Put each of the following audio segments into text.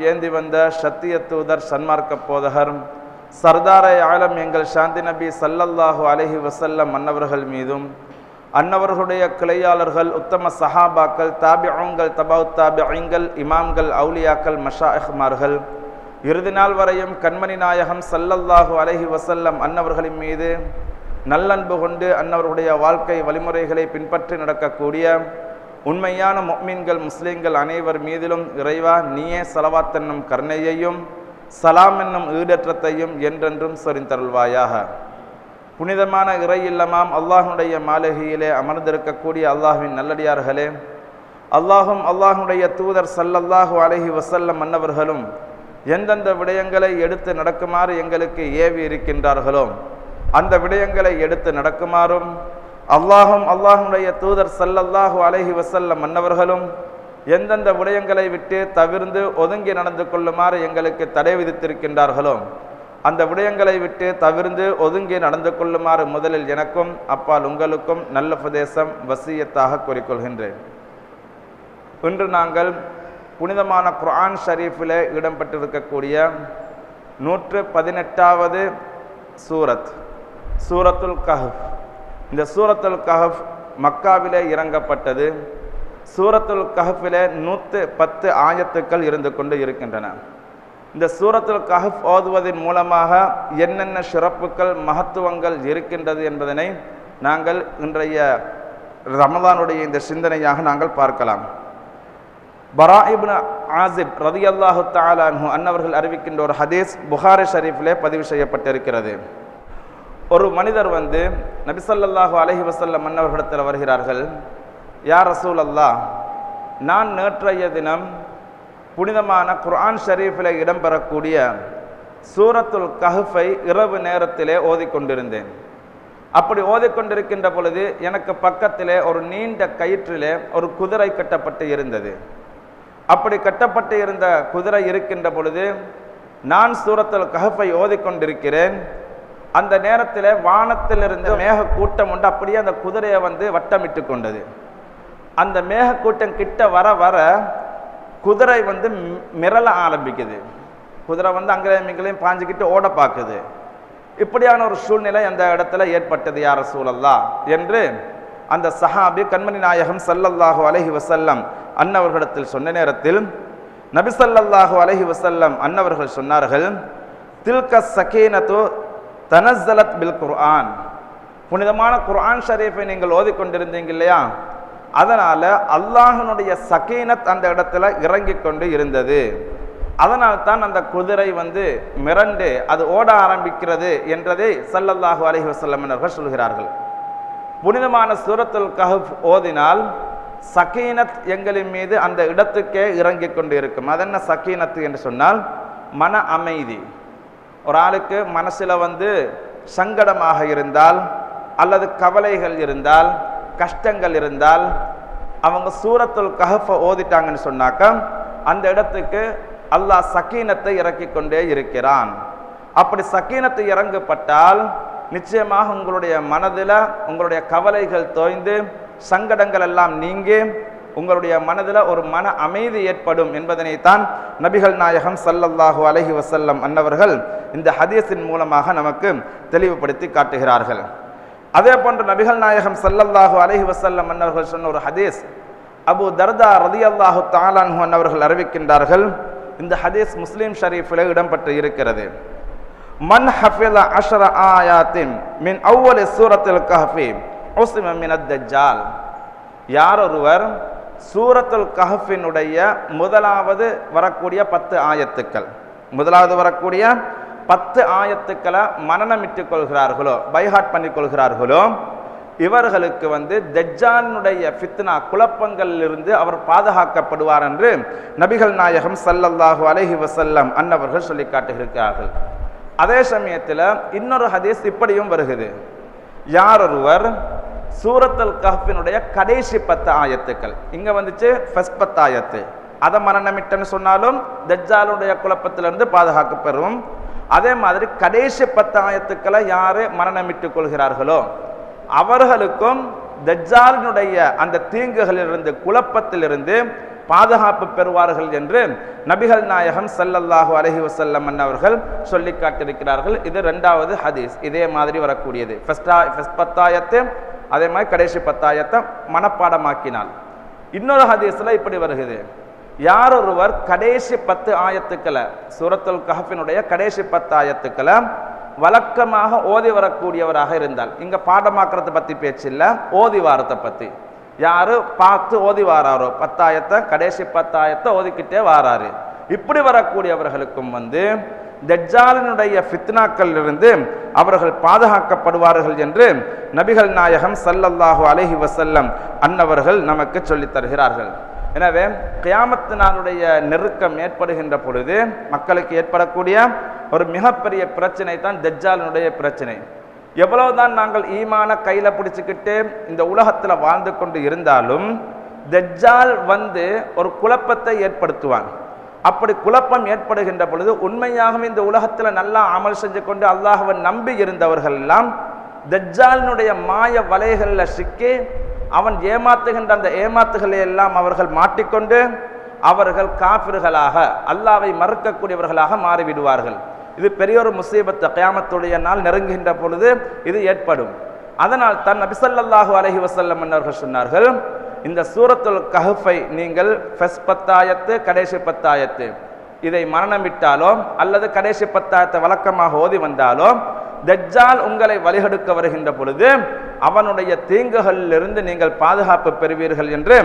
ஏந்தி வந்த சத்திய தூதர் சன்மார்க்க போதகர் சர்தாரை ஆலம் எங்கள் சாந்தி நபி சல்லல்லாஹு அலஹி வசல்லம் அன்னவர்கள் மீதும் அன்னவர்களுடைய கிளையாளர்கள் உத்தம சஹாபாக்கள் தாபிஉங்கள் தபவு தாபிஐங்கள் இமாம்கள் அவுலியாக்கள் மஷாஹ்மார்கள் இறுதி நாள் வரையும் கண்மணி நாயகம் சல்லல்லாஹு அலஹி வசல்லம் அன்னவர்களின் மீது நல்லன்பு கொண்டு அன்னவர்களுடைய வாழ்க்கை வழிமுறைகளை பின்பற்றி நடக்கக்கூடிய உண்மையான மொம்மீன்கள் முஸ்லீம்கள் அனைவர் மீதிலும் இறைவா நீயே சலவாத் என்னும் கருணையையும் சலாம் என்னும் ஈடற்றத்தையும் என்றென்றும் சொரிந்தருள்வாயாக. புனிதமான இறை இல்லமாம் அல்லாஹுடைய மாளிகையிலே அமர்ந்திருக்கக்கூடிய அல்லாஹுவின் நல்லடியார்களே அல்லாஹும் அல்லாஹுடைய தூதர் சல்லல்லாஹு அலைஹி வசல்லம் மன்னவர்களும் எந்தெந்த விடயங்களை எடுத்து நடக்குமாறு எங்களுக்கு ஏவி இருக்கின்றார்களோ அந்த விடயங்களை எடுத்து நடக்குமாறும் அல்லாஹும் அல்லாஹுடைய தூதர் சல்லல்லாஹு அலஹி வசல்லம் மன்னவர்களும் எந்தெந்த விடயங்களை விட்டு தவிர்ந்து ஒதுங்கி நடந்து கொள்ளுமாறு எங்களுக்கு தடை விதித்திருக்கின்றார்களோ அந்த விடயங்களை விட்டு தவிர்ந்து ஒதுங்கி நடந்து கொள்ளுமாறு முதலில் எனக்கும் அப்பால் உங்களுக்கும் நல்ல பிரதேசம் வசியத்தாக கூறிக்கொள்கின்றேன். இன்று நாங்கள் புனிதமான குர்ஆன் ஷரீஃபிலே இடம்பெற்றிருக்கக்கூடிய நூற்று பதினெட்டாவது சூரத் சூரத்துல் கஹ் இந்த சூரத்துல் கஹப் மக்காவிலே இறங்கப்பட்டது. சூரத்துல் கஹஃபிலே நூற்று பத்து ஆயத்துக்கள் இருந்து கொண்டு இருக்கின்றன. இந்த சூரத்துல் கஹப் ஓதுவதன் மூலமாக என்னென்ன சிறப்புகள் மகத்துவங்கள் இருக்கின்றது என்பதனை நாங்கள் இன்றைய ரமதானுடைய இந்த சிந்தனையாக நாங்கள் பார்க்கலாம். பரா இப்னு ஆசிப் ரதி அல்லாஹு தாலான்ஹு அன்னவர்கள் அறிவிக்கின்ற ஒரு ஹதீஸ் புகாரி ஷரீஃபிலே பதிவு செய்யப்பட்டிருக்கிறது. ஒரு மனிதர் வந்து நபிசல்லாஹு அலஹி வசல்லம் மன்னவர்களிடத்தில் வருகிறார்கள் யார் ரசூல் அல்லா நான் நேற்றைய தினம் புனிதமான குர்ஆன் ஷரீஃபில் இடம்பெறக்கூடிய சூரத்துல் கஹஃபை இரவு நேரத்திலே ஓதிக்கொண்டிருந்தேன். அப்படி ஓதிக்கொண்டிருக்கின்ற பொழுது எனக்கு பக்கத்திலே ஒரு நீண்ட கயிற்றிலே ஒரு குதிரை கட்டப்பட்டு இருந்தது. அப்படி கட்டப்பட்டு இருந்த குதிரை இருக்கின்ற பொழுது நான் சூரத்துல் கஹஃபை ஓதிக்கொண்டிருக்கிறேன். அந்த நேரத்தில் வானத்திலிருந்து மேகக்கூட்டம் உண்டு அப்படியே அந்த குதிரையை வந்து வட்டமிட்டு கொண்டது. அந்த மேகக்கூட்டம் கிட்ட வர வர குதிரை வந்து மிரள ஆரம்பிக்குது. குதிரை வந்து அங்கேயும் இங்கேயும் பாஞ்சுக்கிட்டு ஓட பார்க்குது. இப்படியான ஒரு சூழ்நிலை அந்த இடத்துல ஏற்பட்டது யார சூழல்லா என்று அந்த சஹாபி கண்மணி நாயகம் சல்லல்லாஹு அலஹி வசல்லம் அன்னவர்களிடத்தில் சொன்ன நேரத்தில் நபிசல்லாஹு அலஹி வசல்லம் அன்னவர்கள் சொன்னார்கள் தில்க சகீனத்து தனஸ்தலத் பில் குர்ஆன். புனிதமான குர்ஆன் ஷரீஃபை நீங்கள் ஓதிக்கொண்டிருந்தீங்க இல்லையா? அதனால் அல்லாஹனுடைய சகீனத் அந்த இடத்துல இறங்கி கொண்டு இருந்தது. அதனால் தான் அந்த குதிரை வந்து மிரண்டு அது ஓட ஆரம்பிக்கிறது என்றதை சல்லல்லாஹு அலஹி வசல்லமினர்கள் சொல்கிறார்கள். புனிதமான சூரத்துல் கஹப் ஓதினால் சகீனத் எங்களின் மீது அந்த இடத்துக்கே இறங்கி கொண்டு இருக்கும் அது என்ன என்று சொன்னால் மன அமைதி. ஒரு ஆளுக்கு மனசில் வந்து சங்கடமாக இருந்தால் அல்லது கவலைகள் இருந்தால் கஷ்டங்கள் இருந்தால் அவங்க சூரத்துல் கஹஃபை ஓதிட்டாங்கன்னு சொன்னாக்க அந்த இடத்துக்கு அல்லாஹ் சக்கீனத்தை இறக்கி கொண்டே இருக்கிறான். அப்படி சக்கீனத்தை இறங்கப்பட்டால் நிச்சயமாக உங்களுடைய மனதில் உங்களுடைய கவலைகள் தோய்ந்து சங்கடங்கள் எல்லாம் நீங்கி உங்களுடைய மனதில் ஒரு மன அமைதி ஏற்படும் என்பதனைத்தான் நபிகள் நாயகம் சல்லல்லாஹு அலஹி வசல்லம் அன்னவர்கள் இந்த ஹதீஸின் மூலமாக நமக்கு தெளிவுபடுத்தி காட்டுகிறார்கள். அதே போன்று நபிகள் நாயகம் சல்லல்லாஹு அலஹி வசல்லம் அன்னவர்கள் சொன்ன ஒரு ஹதீஸ் அபு தர்தா ரதி அல்லாஹு தாலான்ஹு அன்னவர்கள் அறிவிக்கின்றார்கள். இந்த ஹதீஸ் முஸ்லீம் ஷரீஃபில் இடம்பெற்று இருக்கிறது. மன் ஹஃபில அஷர ஆயாத்தின் மின் அவ்வளி சூரத்தில் கஹஃபி உஸ்ம மின் தஜ்ஜால். யார் ஒருவர் சூரத்துல் கஹஃபினுடைய முதலாவது வரக்கூடிய பத்து ஆயத்துக்கள். முதலாவது வரக்கூடிய பத்து ஆயத்துக்களை மனநமிட்டுக் கொள்கிறார்களோ பைஹாட் பண்ணி கொள்கிறார்களோ இவர்களுக்கு வந்து தஜ்ஜானுடைய ஃபித்னா குழப்பங்களிலிருந்து அவர் பாதுகாக்கப்படுவார் என்று நபிகள் நாயகம் சல்லல்லாஹு அலஹி வசல்லம் அன்னவர்கள் சொல்லி காட்டுகிறார்கள். அதே சமயத்தில் இன்னொரு ஹதீஸ் இப்படியும் வருகிறது. யார் ஒருவர் சூரத்தல் கஹ்பினுடைய கடைசி பத்து ஆயத்துக்கள். இங்கே வந்துச்சு ஃபஸ்ட் பத்து ஆயத்து. அதை மரணமிட்டன்னு சொன்னாலும் தஜ்ஜாலுடைய குழப்பத்திலிருந்து பாதுகாக்கப்பெறும். அதே மாதிரி கடைசி பத்து ஆயத்துக்களை யார் மரணமிட்டுக் கொள்கிறார்களோ அவர்களுக்கும் தஜ்ஜாலினுடைய அந்த தீங்குகளிலிருந்து குழப்பத்திலிருந்து பாதுகாப்பு பெறுவார்கள் என்று நபிகள் நாயகம் சல்லல்லாஹு அலஹி வஸல்லம் அவர்கள் சொல்லி காட்டியிருக்கிறார்கள். இது ரெண்டாவது ஹதீஸ். இதே மாதிரி வரக்கூடியது. ஃபஸ்டா ஃபஸ்ட் பத்தாயத்து அதே மாதிரி கடைசி பத்தாயத்தை மனப்பாடமாக்கினாள் இன்னொரு ஹதீஸ்ல இப்படி வருகிறது. யார் ஒருவர் கடைசி பத்து ஆயத்துக்களை சூரத்துல் கஹஃபினுடைய கடைசி பத்து ஆயத்துக்களை வழக்கமாக ஓதி வரக்கூடியவராக இருந்தால் இங்க பாடமாக்குறத பத்தி பேச்சு இல்லை ஓதி வாரத்தை பத்தி. யாரு பார்த்து ஓதி வாராரோ பத்தாயத்தை கடைசி பத்தாயத்தை ஓதிக்கிட்டே வாராரு. இப்படி வரக்கூடியவர்களுக்கும் வந்து தஜ்ஜாலினுடைய ஃபித்னாக்கள் இருந்து அவர்கள் பாதுகாக்கப்படுவார்கள் என்று நபிகள் நாயகம் சல்லல்லாஹு அலஹி வசல்லம் அன்னவர்கள் நமக்கு சொல்லித் தருகிறார்கள். எனவே கியாமத்து நாளுடைய நெருக்கம் ஏற்படுகின்ற பொழுது மக்களுக்கு ஏற்படக்கூடிய ஒரு மிகப்பெரிய பிரச்சனை தான் தஜ்ஜாலினுடைய பிரச்சனை. எவ்வளவுதான் நாங்கள் ஈமான கையில் பிடிச்சிக்கிட்டு இந்த உலகத்தில் வாழ்ந்து கொண்டு இருந்தாலும் தஜ்ஜால் வந்து ஒரு குழப்பத்தை ஏற்படுத்துவான். அப்படி குழப்பம் ஏற்படுகின்ற பொழுது உண்மையாகவே இந்த உலகத்தில் நல்லா அமல் செஞ்சு கொண்டு அல்லாஹவன் நம்பி இருந்தவர்கள் எல்லாம் தஜ்ஜாலினுடைய மாய வலைகளில் சிக்கி அவன் ஏமாத்துகின்ற அந்த ஏமாத்துகளை எல்லாம் அவர்கள் மாட்டிக்கொண்டு அவர்கள் காபிர்களாக அல்லாவை மறுக்கக்கூடியவர்களாக மாறிவிடுவார்கள். இது பெரியொரு முசீபத்து கயாமத்துடைய நாள் நெருங்குகின்ற பொழுது இது ஏற்படும். அதனால் தன் நபிசல்லாஹு அலஹி வசல்லம் அவர்கள் சொன்னார்கள் இந்த சூரத்துல் கஹஃபை நீங்கள் ஃபஸ்ட் பத்தாயத்து கடைசி பத்தாயத்து. இதை மரணமிட்டாலோ அல்லது கடைசி பத்தாயத்தை வழக்கமாக ஓதி வந்தாலோ தஜ்ஜால் உங்களை வழிகெடுக்க வருகின்ற பொழுது அவனுடைய தீங்குகளிலிருந்து நீங்கள் பாதுகாப்பு பெறுவீர்கள் என்று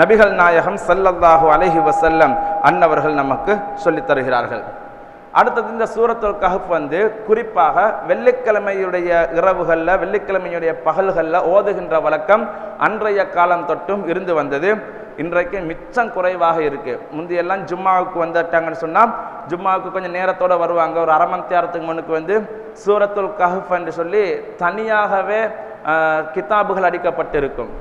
நபிகள் நாயகம் ஸல்லல்லாஹு அலஹி வசல்லம் அன்னவர்கள் நமக்கு சொல்லித் தருகிறார்கள். அடுத்தது இந்த சூரத்துல் கஹப் வந்து குறிப்பாக வெள்ளிக்கிழமையுடைய இரவுகளில் வெள்ளிக்கிழமையுடைய பகல்களில் ஓதுகின்ற வழக்கம் அன்றைய காலம் தொட்டும் இருந்து வந்தது. இன்றைக்கு மிச்சம் குறைவாக இருக்கு. முந்தையெல்லாம் ஜும்மாவுக்கு வந்துட்டாங்கன்னு சொன்னால் ஜும்மாவுக்கு கொஞ்சம் நேரத்தோடு வருவாங்க. ஒரு அரை மணி நேரத்துக்கு முன்னுக்கு வந்து சூரத்துல் கஹஃப் என்று சொல்லி தனியாகவே கித்தாபுகள் அடிக்கப்பட்டிருக்கும்.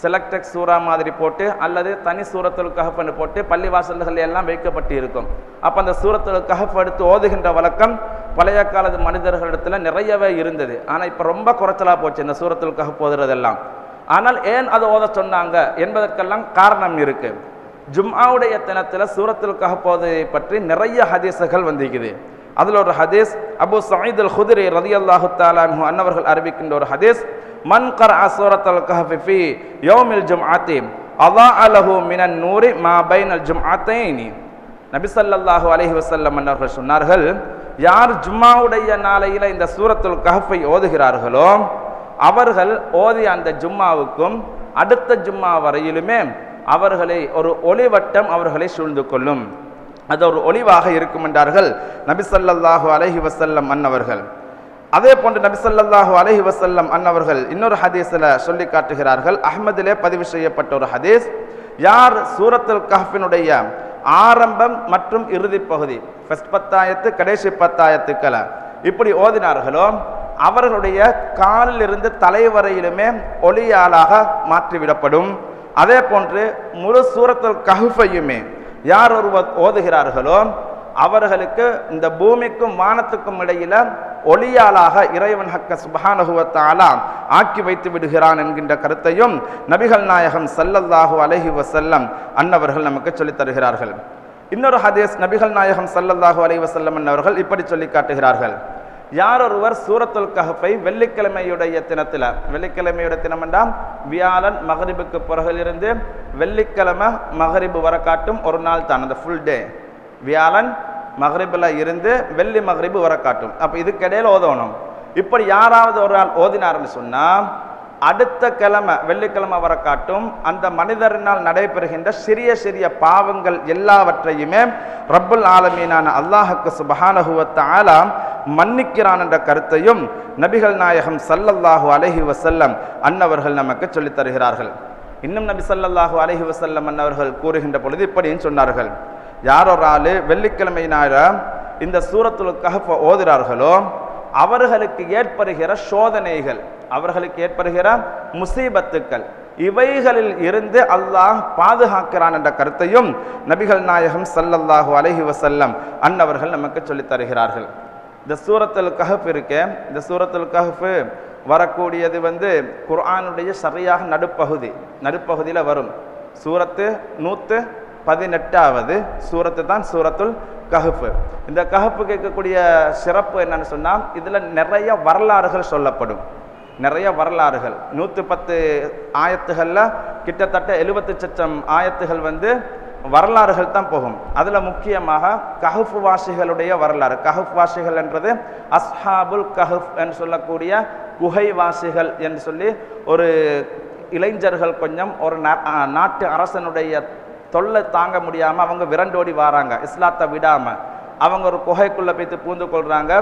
செலக்டெக் சூறா மாதிரி போட்டு அல்லது தனி சூரத்துல் கஹஃப்னு போட்டு பள்ளி வாசல்கள் எல்லாம் வைக்கப்பட்டு இருக்கும் அப்போ அந்த சூரத்துல் கஹஃப் எடுத்து ஓதுகின்ற வழக்கம் பழைய காலத்து மனிதர்களிடத்தில் நிறையவே இருந்தது. ஆனால் இப்போ ரொம்ப குறைச்சலா போச்சு இந்த சூரத்துல் கஹஃப் ஓதுறதெல்லாம். ஆனால் ஏன் அதை ஓத சொன்னாங்க என்பதற்கெல்லாம் காரணம் இருக்குது ஜும்ஆவுடைய தினத்தில் சூரத்துல் கஹஃப் பற்றி நிறைய ஹதீசுகள் வந்திருக்குது. அதில் ஒரு ஹதீஸ் அபு சயீத் அல் ஹுதிரி ரதி அல்லாஹு தாலான்ஹு அன்னவர்கள் அறிவிக்கின்ற ஒரு ஹதீஸ் மன் அசூரத் அல் கஹஃப் யோமில் ஜும் ஜும்ஆத்தி அல்லாஹ் அலஹு மினன் நூரி மா பைனல் ஜும்ஆத்தைனி நபி நபிசல்லாஹு அலஹி வசல்லம் அன்னவர்கள் சொன்னார்கள் யார் ஜும்மாவுடைய நாளையில் இந்த சூரத்துல் கஹஃபை ஓதுகிறார்களோ அவர்கள் ஓதிய அந்த ஜும்மாவுக்கும் அடுத்த ஜும்மா வரையிலுமே அவர்களை ஒரு ஒளிவட்டம் அவர்களை சூழ்ந்து கொள்ளும். அது ஒரு ஒளிவாக இருக்கும் என்றார்கள். நபிசல்லாஹு அலஹி வசல்லம் அன்னவர்கள். அதே போன்று நபிசல்லாஹு அலஹி வசல்லம் அன்னவர்கள் இன்னொரு ஹதீஸில் சொல்லி காட்டுகிறார்கள். அஹ்மதிலே பதிவு செய்யப்பட்ட ஒரு ஹதீஸ். யார் சூரத்துல் கஹ்பினுடைய ஆரம்பம் மற்றும் இறுதி பகுதி? ஃபஸ்ட் பத்தாயத்து கடைசி பத்தாயத்துக்களை. இப்படி ஓதினார்களோ அவர்களுடைய காலில் இருந்து தலைவரையிலுமே ஒளியாளாக மாற்றிவிடப்படும். அதே போன்று முழு சூரத்துல் கஹ்ஃபையுமே யார் ஒருவர் ஓதுகிறார்களோ அவர்களுக்கு இந்த பூமிக்கும் வானத்துக்கும் இடையில ஒளியாளாக இறைவன் ஹக்க சுபானகுவத்தாலா ஆக்கி வைத்து விடுகிறான் என்கின்ற கருத்தையும் நபிகள் நாயகம் சல்லல்லாஹு அலஹி வசல்லம் அன்னவர்கள் நமக்கு சொல்லித் தருகிறார்கள். இன்னொரு ஹதீஸ் நபிகள் நாயகம் சல்லல்லாஹு அலஹி வசல்லம் அன்னவர்கள் இப்படி சொல்லி காட்டுகிறார்கள். யார் ஒருவர் சூரத்துல் கஹப்பை வெள்ளிக்கிழமையுடைய தினத்தில் வெள்ளிக்கிழமையுடைய தினம் என்றால் வியாழன் மகரிபுக்கு பிறகிலிருந்து வெள்ளிக்கிழமை மகரிபு வர காட்டும் ஒரு நாள் தான் அந்த ஃபுல் டே வியாழன் மகரிபில் இருந்து வெள்ளி மகரிபு வர காட்டும். அப்போ இதுக்கிடையில் ஓதணும். இப்படி யாராவது ஒரு நாள் ஓதினார்னு சொன்னால் அடுத்த கிழமை வெள்ளிக்கிழமை வர காட்டும் அந்த மனிதரினால் நடைபெறுகின்ற சிறிய சிறிய பாவங்கள் எல்லாவற்றையுமே ரப்புல் ஆலமீனான அல்லாஹுக்கு சுபஹானஹுவத்த ஆலாம் மன்னிக்கிறான் என்ற கருத்தையும் நபிகள் நாயகம் ஸல்லல்லாஹு அலஹி வசல்லம் அன்னவர்கள் நமக்கு சொல்லித் தருகிறார்கள். இன்னும் நபி ஸல்லல்லாஹு அலஹி வசல்லம் அன்னவர்கள் கூறுகின்ற பொழுது இப்படியும் சொன்னார்கள். யாரொரு ஆள் ஆளு வெள்ளிக்கிழமை இந்த சூரத்துலுக்காக ஓதுகிறார்களோ ஓதுறார்களோ அவர்களுக்கு ஏற்படுகிற சோதனைகள் அவர்களுக்கு ஏற்படுகிற முசீபத்துக்கள். இவைகளில் இருந்து அல்லாஹ் பாதுகாக்கிறான் என்ற கருத்தையும் நபிகள் நாயகம் சல்லல்லாஹு அலஹி வசல்லம் அன்னவர்கள் நமக்கு சொல்லித் தருகிறார்கள். இந்த சூரத்துல் கஹஃப் இருக்கே இந்த சூரத்துல் கஹஃப் வரக்கூடியது வந்து குர்ஆனுடைய சரியாக நடுப்பகுதி நடுப்பகுதியில் வரும். சூரத்து நூற்று பதினெட்டாவது சூரத்து தான் சூரத்துல் கஹஃப். இந்த கஹப்பு கேட்கக்கூடிய சிறப்பு என்னன்னு சொன்னால் இதில் நிறைய வரலாறுகள் சொல்லப்படும். நிறைய வரலாறுகள். நூற்றி பத்து ஆயத்துகளில் கிட்டத்தட்ட எழுபத்து சச்சம் ஆயத்துகள் வந்து வரலாறுகள் தான் போகும். அதில் முக்கியமாக கஹஃப் வாசிகளுடைய வரலாறு. கஹஃப் வாசிகள் என்றது அஸ்ஹாபுல் கஹஃப் என்று சொல்லக்கூடிய குகைவாசிகள் என்று சொல்லி ஒரு இளைஞர்கள் கொஞ்சம் ஒரு நா- நாட்டு அரசனுடைய தொல்லை தாங்க முடியாமல் அவங்க விரண்டோடி வராங்க. இஸ்லாத்தை விடாமல் அவங்க ஒரு குகைக்குள்ளே போய்த்து பூந்து கொள்கிறாங்க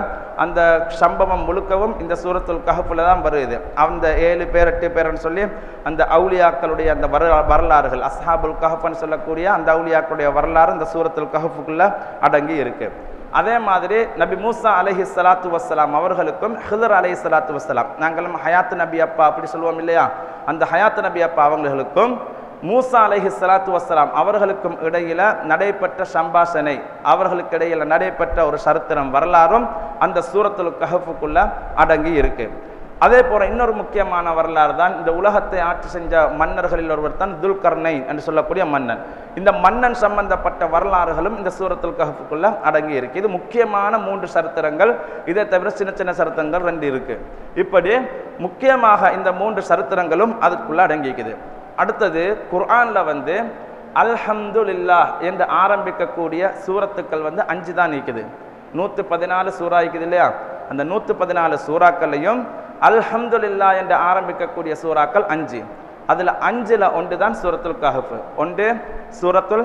அந்த சம்பவம் முழுக்கவும் இந்த சூரத்துல் கஹஃபில் தான் வருது. அந்த ஏழு பேர் எட்டு பேர்னு சொல்லி அந்த அவுலியாக்களுடைய அந்த வர வரலாறுகள் அஸ்ஹாபுல் கஹப்னு சொல்லக்கூடிய அந்த அவுலியாக்களுடைய வரலாறு இந்த சூரத்துல் கஹஃபுக்குள்ளே அடங்கி இருக்குது அதே மாதிரி நபி மூசா அலஹி சலாத்து வசலாம் அவர்களுக்கும் ஹிதர் அலைஹி சலாத்து வசலாம் நாங்களும் ஹயாத் நபி அப்பா அப்படி சொல்லுவோம் இல்லையா? அந்த ஹயாத் நபி அப்பா அவங்களுக்கும் மூசா அலஹி சலாத்து வஸ்ஸலாம் அவர்களுக்கும் இடையில நடைபெற்ற சம்பாஷனை அவர்களுக்கு இடையில நடைபெற்ற ஒரு சரித்திரம் வரலாறும் அந்த சூரத்துல் கஹப்புக்குள்ள அடங்கி இருக்கு. அதே போல இன்னொரு முக்கியமான வரலாறு தான் இந்த உலகத்தை ஆட்சி செஞ்ச மன்னர்களில் ஒருவர் தான் துல்கர்னை என்று சொல்லக்கூடிய மன்னன். இந்த மன்னன் சம்பந்தப்பட்ட வரலாறுகளும் இந்த சூரத்துல் கஹப்புக்குள்ள அடங்கி இருக்கு. இது முக்கியமான மூன்று சரித்திரங்கள். இதை தவிர சின்ன சின்ன சரித்திரங்கள் ரெண்டு இருக்கு. இப்படி முக்கியமாக இந்த மூன்று சரித்திரங்களும் அதுக்குள்ள அடங்கிக்குது. அடுத்தது குர்ஆன்ல வந்து அல்ஹம்துல்லா என்று ஆரம்பிக்கக்கூடிய சூரத்துக்கள் வந்து அஞ்சு தான் இருக்குது நூற்று பதினாலு சூறா இருக்குது இல்லையா? அந்த நூற்று பதினாலு சூறாக்கள்லையும் அல்ஹம்துலில்லா என்று ஆரம்பிக்கக்கூடிய சூறாக்கள் அஞ்சு. அதில் அஞ்சில் ஒன்று தான் சூரத்துல் கஹஃபு. ஒன்று சூரத்துல்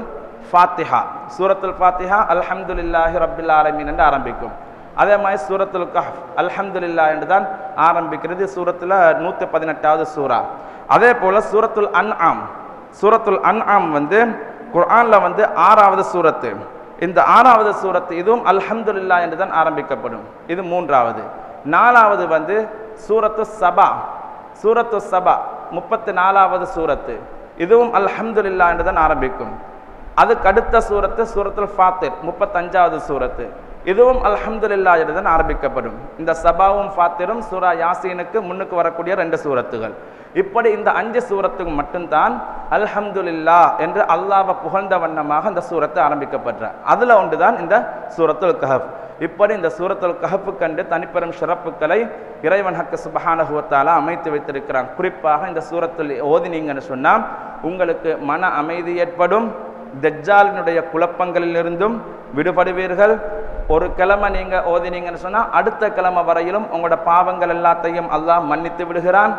ஃபாத்திஹா. சூரத்துல் ஃபாத்திஹா அல்ஹம்துல்லாஹி ரபில் ஆலமீன் என்று ஆரம்பிக்கும். அதே மாதிரி சூரத்துல் கஹ் அல்ஹம்துல்லா என்று தான் ஆரம்பிக்கிறது சூரத்தில் நூற்றி பதினெட்டாவது சூரா அதே போல் சூரத்துல் அன்ஆம். சூரத்துல் அன்ஆம் வந்து குர்ஆனில் வந்து ஆறாவது சூரத்து. இந்த ஆறாவது சூரத்து இதுவும் அல்ஹம்துல்லா என்று தான் ஆரம்பிக்கப்படும். இது மூன்றாவது. நாலாவது வந்து சூரத்து சபா. சூரத்து சபா முப்பத்தி நாலாவது சூரத்து. இதுவும் அல்ஹம்துலில்லா என்று தான் ஆரம்பிக்கும். அதுக்கு அடுத்த சூரத்து சூரத்துல் ஃபாத்திர் முப்பத்தஞ்சாவது சூரத்து. இதுவும் அல்ஹம்துலில்லா என்று தான் ஆரம்பிக்கப்படும். இந்த சபாவும் ஃபாத்திரும் சூரா யாசீனுக்கு முன்னுக்கு வரக்கூடிய ரெண்டு சூரத்துகள். இப்படி இந்த அஞ்சு சூரத்துக்கு மட்டும்தான் அல்ஹம்துல்லா என்று அல்லாவை புகழ்ந்த வண்ணமாக இந்த சூரத்து அதில் ஒன்று ஒன்றுதான் இந்த சூரத்துல் கஹப். இப்படி இந்த சூரத்துல் கஹப்பு கண்டு தனிப்பெரும் சிறப்புகளை இறைவன் ஹக்கு சுபஹானஹுவத்தால அமைத்து வைத்திருக்கிறான். குறிப்பாக இந்த சூரத்தில் ஓதினீங்கன்னு சொன்னால் உங்களுக்கு மன அமைதி ஏற்படும் தெஜ்ஜாலினுடைய குழப்பங்களிலிருந்தும் விடுபடுவீர்கள் ஒரு கிழமை நீங்க ஓதினீங்கன்னு சொன்னா அடுத்த கிழமை வரையிலும் உங்களோட பாவங்கள் எல்லாத்தையும் அல்லாஹ் மன்னித்து விடுகிறான்.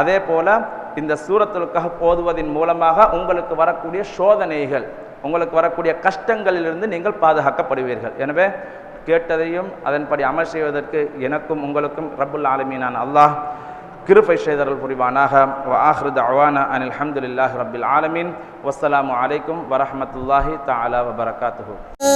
அதே போல இந்த சூரத்துலுக்காக ஓதுவதன் மூலமாக உங்களுக்கு வரக்கூடிய சோதனைகள் உங்களுக்கு வரக்கூடிய கஷ்டங்களிலிருந்து நீங்கள் பாதுகாக்கப்படுவீர்கள். எனவே கேட்டதையும் அதன்படி அமல் செய்வதற்கு எனக்கும் உங்களுக்கும் ரபுல் ஆலமீனான் அல்லாஹ் கிருபை செய்தரல் புரிவானாக. ஆஹ்ருத் அவானா அனில் அஹமதுல்லாஹ் ரபில் ஆலமீன். வசலாம் அலைக்கும் வரமத்துல்லாஹி தஆலா வபரகாத்து